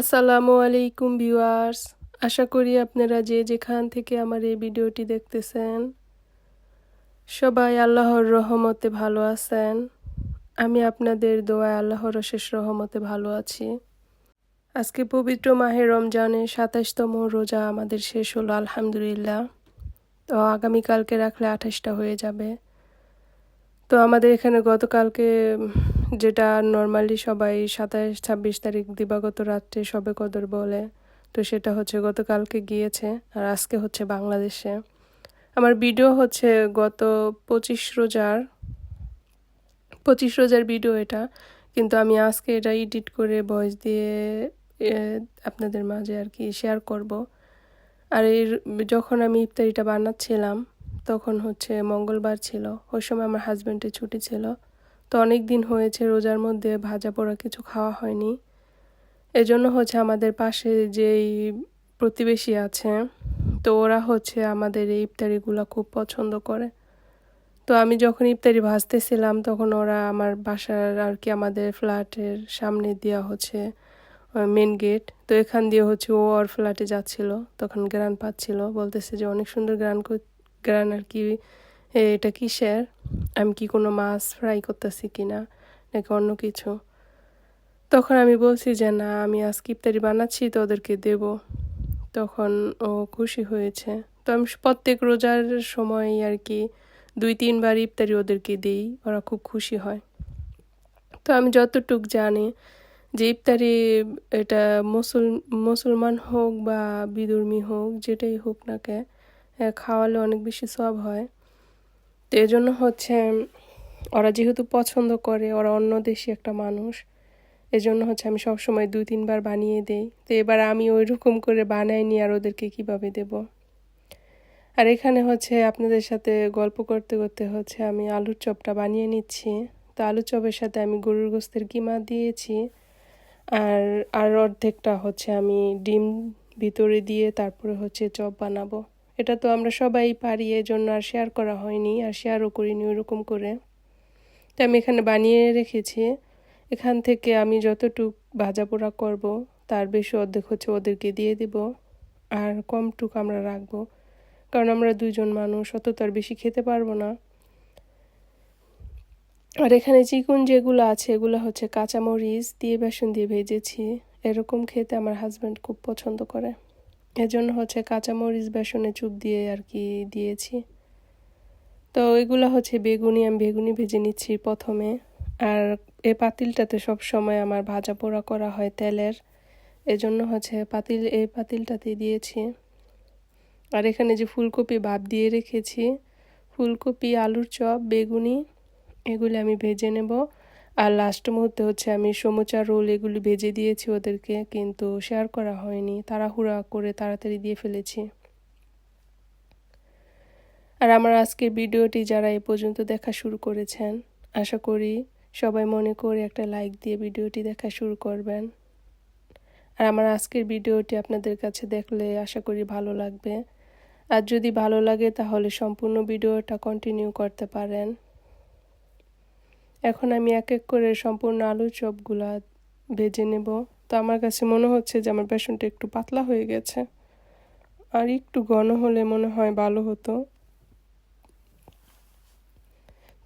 আসসালামু আলাইকুম ভিউয়ার্স। আশা করি আপনারা যে যেখান থেকে আমার এই ভিডিওটি দেখতেছেন, সবাই আল্লাহর রহমতে ভালো আছেন। আমি আপনাদের দোয়া আল্লাহর অশেষ রহমতে ভালো আছি। আজকে পবিত্র মাহে রমজানে সাতাশতম রোজা আমাদের শেষ হলো, আলহামদুলিল্লাহ। তো আগামীকালকে রাখলে আঠাশটা হয়ে যাবে। তো আমাদের এখানে গতকালকে যেটা নর্মালি সবাই সাতাশ, ছাব্বিশ তারিখ দিবাগত রাত্রে সবে কদর বলে। তো সেটা হচ্ছে গতকালকে গিয়েছে আর আজকে হচ্ছে বাংলাদেশে। আমার ভিডিও হচ্ছে গত পঁচিশ রোজার পঁচিশ রোজার ভিডিও এটা। কিন্তু আমি আজকে এটা এডিট করে ভয়েস দিয়ে আপনাদের মাঝে আর কি শেয়ার করব। আর এর, যখন আমি ইফতারিটা বানাচ্ছিলাম, তখন হচ্ছে মঙ্গলবার ছিল। ওই সময় আমার হাজব্যান্ডের ছুটি ছিল। তো অনেক দিন হয়েছে রোজার মধ্যে ভাজা পোড়া কিছু খাওয়া হয়নি। এজন্য হচ্ছে আমাদের পাশে যেই প্রতিবেশী আছে, তো ওরা হচ্ছে আমাদের এই ইফতারিগুলো খুব পছন্দ করে। তো আমি যখন ইফতারি ভাজতেছিলাম, তখন ওরা আমার বাসার আর কি আমাদের ফ্ল্যাটের সামনে দেওয়া হচ্ছে মেন গেট তো এখান দিয়ে হচ্ছে ও ওর ফ্ল্যাটে যাচ্ছিল, তখন গ্রান পাচ্ছিল। বলতেছে যে অনেক সুন্দর গ্রান গ্রান আর কি এটা কিসের? আমি কি কোনো মাছ ফ্রাই করতেছি কি না, নাকি অন্য কিছু? তখন আমি বলছি যে, না, আমি আজকে ইফতারি বানাচ্ছি, তো ওদেরকে দেব। তখন ও খুশি হয়েছে। তো আমি প্রত্যেক রোজার সময় আর কি দুই, তিনবার ইফতারি ওদেরকে দিই, ওরা খুব খুশি হয়। তো আমি যতটুক জানি যে ইফতারি এটা মুসল, মুসলমান হোক বা বিদুর্মী হোক, যেটাই হোক না কে খাওয়ালে অনেক বেশি সব হয়। তো এজন্য হচ্ছে, ওরা যেহেতু পছন্দ করে, ওরা অন্য দেশি একটা মানুষ এজন্য হচ্ছে আমি সবসময় দুই, তিনবার বানিয়ে দেই। তো এবার আমি ওই রকম করে বানাইনি আর ওদেরকে কীভাবে দেব? আর এখানে হচ্ছে আপনাদের সাথে গল্প করতে করতে হচ্ছে আমি আলুর চপটা বানিয়ে নিচ্ছি। তো আলুর চপের সাথে আমি গরুর গোস্তের কিমা দিয়েছি। আর আর অর্ধেকটা হচ্ছে আমি ডিম ভিতরে দিয়ে তারপরে হচ্ছে চপ বানাবো। এটা তো আমরা সবাই পারি এই জন্য আর শেয়ার করা হয়নি, আর শেয়ারও করিনি ওইরকম করে। তো আমি এখানে বানিয়ে রেখেছি। এখান থেকে আমি যতটুক ভাজা পোড়া করব, তার বেশি অর্ধেক হচ্ছে ওদেরকে দিয়ে দেব, আর কমটুক আমরা রাখব। কারণ আমরা দুইজন মানুষ, অত তো আর বেশি খেতে পারব না। আর এখানে চিকুন যেগুলো আছে, এগুলো হচ্ছে কাঁচামরিচ দিয়ে, বেসন দিয়ে ভেজেছি। এরকম খেতে আমার হাজব্যান্ড খুব পছন্দ করে। এজন্য হচ্ছে কাঁচামরিচ বেসনে চুপ দিয়ে আর কি দিয়েছি। তো এগুলো হচ্ছে বেগুনি, আমি বেগুনি ভেজে নিচ্ছি প্রথমে। আর এ পাতিলটাতে সব সময় আমার ভাজা পোড়া করা হয় তেলের। এজন্য হচ্ছে পাতিল এই পাতিলটাতে দিয়েছি। আর এখানে যে ফুলকপি ভাপ দিয়ে রেখেছি, ফুলকপি, আলুর চপ, বেগুনি, এগুলি আমি ভেজে নেব। আর লাস্ট মুহূর্তে হচ্ছে আমি সমুচা রোল এগুলি ভেজে দিয়েছি ওদেরকে, কিন্তু শেয়ার করা হয়নি। তাড়াহুড়া করে তাড়াতাড়ি দিয়ে ফেলেছি। আর আমার আজকের ভিডিওটি যারা এ পর্যন্ত দেখা শুরু করেছেন, আশা করি সবাই মনে করে একটা লাইক দিয়ে ভিডিওটি দেখা শুরু করবেন। আর আমার আজকের ভিডিওটি আপনাদের কাছে দেখলে আশা করি ভালো লাগবে। আর যদি ভালো লাগে তাহলে সম্পূর্ণ ভিডিওটা কন্টিনিউ করতে পারেন। এখন আমি এক এক করে সম্পূর্ণ আলুর চপগুলা ভেজে নেব। তো আমার কাছে মনে হচ্ছে যে আমার বেসনটা একটু পাতলা হয়ে গেছে। আর একটু ঘন হলে মনে হয় ভালো হতো।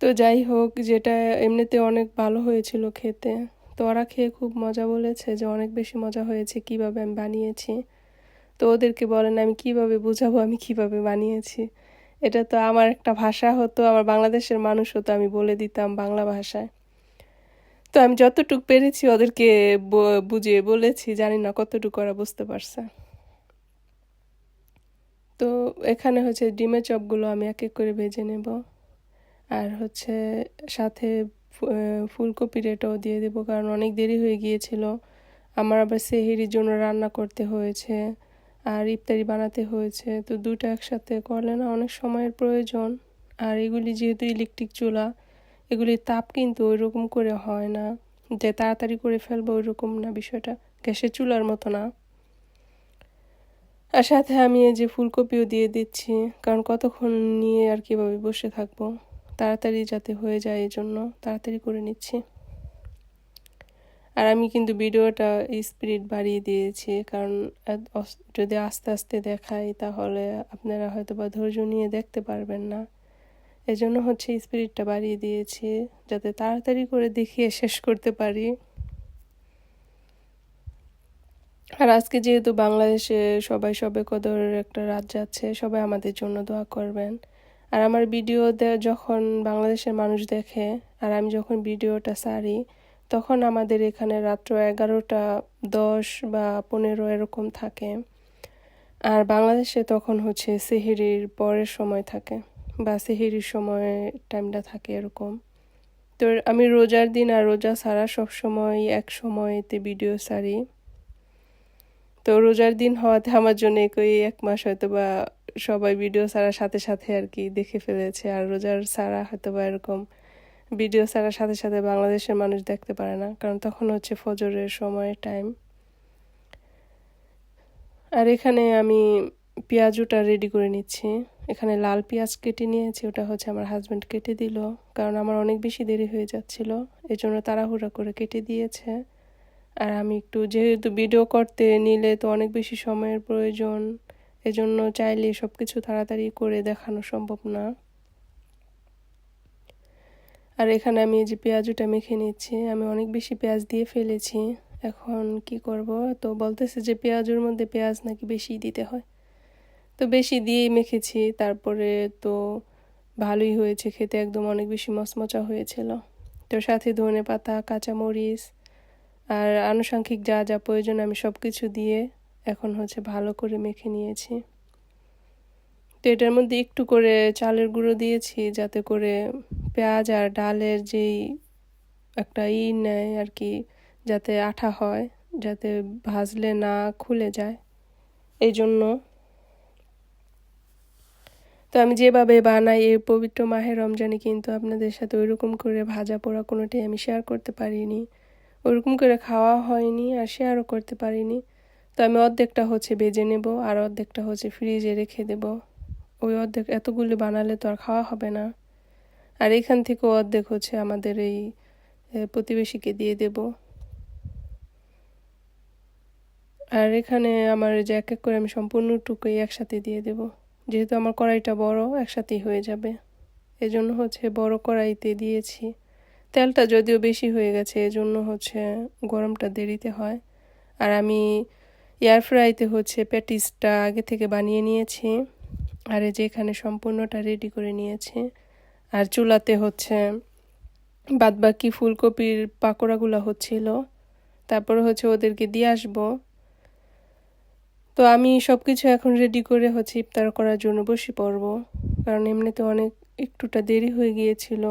তো যাই হোক, যেটা এমনিতে অনেক ভালো হয়েছিল খেতে। তো ওরা খেয়ে খুব মজা বলেছে যে অনেক বেশি মজা হয়েছে, কীভাবে আমি বানিয়েছি। তো ওদেরকে বলেন আমি কীভাবে বুঝাবো আমি কীভাবে বানিয়েছি। এটা তো আমার একটা ভাষা হতো, আমার বাংলাদেশের মানুষ হতো, আমি বলে দিতাম বাংলা ভাষায়। তো আমি যতটুকু পেরেছি ওদেরকে বুঝিয়ে বলেছি, জানি না কতটুকু ওরা বুঝতে পারছে। তো এখানে হচ্ছে ডিমের চপগুলো আমি এক এক করে ভেজে নেব। আর হচ্ছে সাথে ফুলকপির এটাও দিয়ে দেবো, কারণ অনেক দেরি হয়ে গিয়েছিল। আমার আবার সেহেরির জন্য রান্না করতে হয়েছে। আর ইফতারি বানাতে হয়েছে। তো দুটো একসাথে করলে না অনেক সময়ের প্রয়োজন। আর এগুলি যেহেতু ইলেকট্রিক চুলা, এগুলির তাপ কিন্তু ওই রকম করে হয় না। যে তাড়াতাড়ি করে ফেলব ওই রকম না বিষয়টা। গ্যাসের চুলার মতো না। আর সাথে আমি এই যে ফুলকপিও দিয়ে দিচ্ছি, কারণ কতক্ষণ নিয়ে আর কীভাবে বসে থাকব? তাড়াতাড়ি যাতে হয়ে যায় এই জন্য তাড়াতাড়ি করে নিচ্ছি। আর আমি কিন্তু ভিডিওটা স্পিড বাড়িয়ে দিয়েছি, কারণ যদি আস্তে আস্তে দেখাই তাহলে আপনারা হয়তো বা ধৈর্য নিয়ে দেখতে পারবেন না। এজন্য হচ্ছে স্পিরিটটা বাড়িয়ে দিয়েছি, যাতে তাড়াতাড়ি করে দেখিয়ে শেষ করতে পারি। আর আজকে যেহেতু বাংলাদেশে সবাই সবে কদরের একটা রাত যাচ্ছে, সবাই আমাদের জন্য দোয়া করবেন। আর আমার ভিডিও যখন বাংলাদেশের মানুষ দেখে, আর আমি যখন ভিডিওটা সারি তখন আমাদের এখানে রাত্র এগারোটা দশ বা পনেরো এরকম থাকে। আর বাংলাদেশে তখন হচ্ছে সেহেরির পরের সময় থাকে বা সেহেরির সময় টাইমটা থাকে এরকম। তো আমি রোজার দিন আর রোজা ছাড়া সবসময় এক সময়তে ভিডিও সারি তো রোজার দিন হওয়াতে আমার জন্য একই এক মাস হয়তো বা সবাই ভিডিও ছাড়ার সাথে সাথে আর কি দেখে ফেলেছে। আর রোজার ছাড়া হয়তো বা এরকম ভিডিও ছাড়ার সাথে সাথে বাংলাদেশের মানুষ দেখতে পারে না, কারণ তখন হচ্ছে ফজরের সময় টাইম আর এখানে আমি পেঁয়াজুটা রেডি করে নিচ্ছি। এখানে লাল পেঁয়াজ কেটে নিয়েছি, ওটা হচ্ছে আমার হাজব্যান্ড কেটে দিল, কারণ আমার অনেক বেশি দেরি হয়ে যাচ্ছিল এই জন্য তাড়াহুড়া করে কেটে দিয়েছে। আর আমি একটু যেহেতু ভিডিও করতে নিলে তো অনেক বেশি সময়ের প্রয়োজন, এজন্য চাইলে সব কিছু তাড়াতাড়ি করে দেখানো সম্ভব না। আর এখানে আমি এই যে পেঁয়াজুটা মেখে নিচ্ছি, আমি অনেক বেশি পেঁয়াজ দিয়ে ফেলেছি। এখন কি করব? তো বলতেছে যে পেঁয়াজের মধ্যে পেঁয়াজ নাকি বেশি দিতে হয়। তো বেশি দিয়েই মেখেছি, তারপরে তো ভালোই হয়েছে খেতে, একদম অনেক বেশি মচমচা হয়েছিল। তো সাথে ধনে পাতা, কাঁচামরিচ আর আনুষাঙ্গিক যা যা প্রয়োজন আমি সব কিছু দিয়ে এখন হচ্ছে ভালো করে মেখে নিয়েছি। তো এটার মধ্যে একটু করে চালের গুঁড়ো দিয়েছি, যাতে করে পেঁয়াজ আর ডালের যেই একটা ই নেয় আর কি, যাতে আঠা হয়, যাতে ভাজলে না খুলে যায়। এই জন্য। তো আমি যেভাবে বানাই, এই পবিত্র মাহের রমজানে কিন্তু আপনাদের সাথে ওইরকম করে ভাজা পোড়া কোনোটাই আমি শেয়ার করতে পারিনি। ওরকম করে খাওয়া হয়নি আর শেয়ারও করতে পারিনি। তো আমি অর্ধেকটা হচ্ছে বেজে নেব আর অর্ধেকটা হচ্ছে ফ্রিজে রেখে দেব। ওই অর্ধেক, এতগুলি বানালে তো আর খাওয়া হবে না। আর এখান থেকেও অর্ধেক হচ্ছে আমাদের এই প্রতিবেশীকে দিয়ে দেব। আর এখানে আমার যে এক এক করে আমি সম্পূর্ণটুকুই একসাথে দিয়ে দেব। যেহেতু আমার কড়াইটা বড়, একসাথেই হয়ে যাবে। এজন্য হচ্ছে বড় কড়াইতে দিয়েছি। তেলটা যদিও বেশি হয়ে গেছে, এজন্য হচ্ছে গরমটা দেরিতে হয়। আর আমি এয়ার ফ্রাইতে হচ্ছে প্যাটিসটা আগে থেকে বানিয়ে নিয়েছি। আর এই যে এখানে সম্পূর্ণটা রেডি করে নিয়েছি। আর চুলাতে হচ্ছে বাদবাকি ফুলকপির পাকোড়াগুলো হচ্ছিল। তারপরে হচ্ছে ওদেরকে দিয়ে আসব। তো আমি সব কিছু এখন রেডি করে হচ্ছে ইফতার করার জন্য বসে পড়ব। কারণ এমনিতে অনেক একটুটা দেরি হয়ে গিয়েছিল।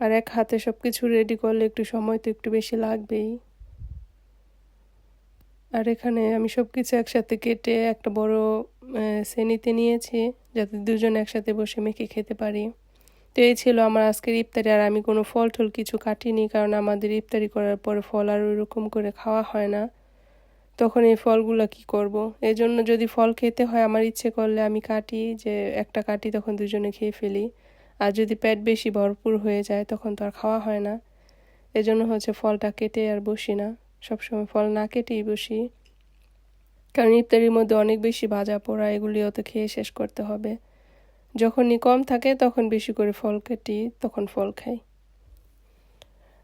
আর এক হাতে সব কিছু রেডি করলে একটু সময় তো একটু বেশি লাগবেই। আর এখানে আমি সব কিছু একসাথে কেটে একটা বড় শ্রেণীতে নিয়েছি, যাতে দুজন একসাথে বসে মেখে খেতে পারি। তো এই ছিল আমার আজকের ইফতারি, আর আমি কোনো ফল টল কিছু কাটিনি, কারণ আমাদের ইফতারি করার পরে ফল আর ওইরকম করে খাওয়া হয় না। তখন এই ফলগুলো কি করব। এই জন্য যদি ফল খেতে হয়, আমার ইচ্ছে করলে আমি কাটি, যে একটা কাটি তখন দুজনে খেয়ে ফেলি। আর যদি পেট বেশি ভরপুর হয়ে যায়, তখন তো আর খাওয়া হয় না। এজন্য হচ্ছে ফলটা কেটে আর বসি না। সবসময় ফল না কেটেই বসি। কারণ ইফতারির মধ্যে অনেক বেশি ভাজা পোড়া, এগুলি অত খেয়ে শেষ করতে হবে। যখনই কম থাকে, তখন বেশি করে ফল কেটি, তখন ফল খাই।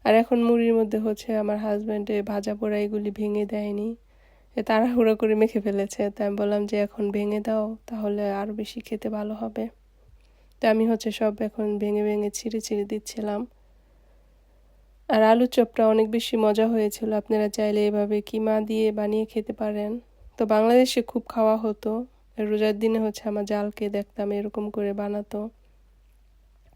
আর এখন মুড়ির মধ্যে হচ্ছে আমার হাজব্যান্ডে ভাজা পোড়া এগুলি ভেঙে দেয়নি। তাড়াহুড়ো করে মেখে ফেলেছে। তাই আমি বললাম যে, এখন ভেঙে দাও, তাহলে আরও বেশি খেতে ভালো হবে। তো আমি হচ্ছে সব এখন ভেঙে ভেঙে ছিঁড়ে ছিঁড়ে দিচ্ছিলাম। আর আলু চপটা অনেক বেশি মজা হয়েছিল। আপনারা চাইলে এভাবে কিমা দিয়ে বানিয়ে খেতে পারেন। তো বাংলাদেশে খুব খাওয়া হতো। রোজার দিনে হচ্ছে আমার জালকে দেখতাম, এরকম করে বানাতো।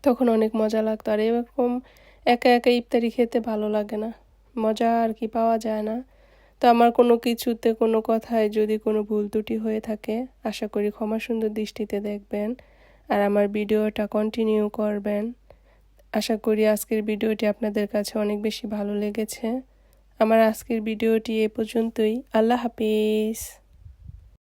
তখন অনেক মজা লাগতো। আর এরকম একা একা ইফতারি খেতে ভালো লাগে না। মজা আর কি পাওয়া যায় না। তো আমার কোনো কিছুতে, কোনো কথায় যদি কোনো ভুল ত্রুটি হয়ে থাকে, আশা করি ক্ষমা সুন্দর দৃষ্টিতে দেখবেন। আর আমার ভিডিওটা কন্টিনিউ করবেন। আশা করি আজকের ভিডিওটি আপনাদের কাছে অনেক বেশি ভালো লেগেছে। আমার আজকের ভিডিওটি এ পর্যন্তই। আল্লাহ হাফিজ।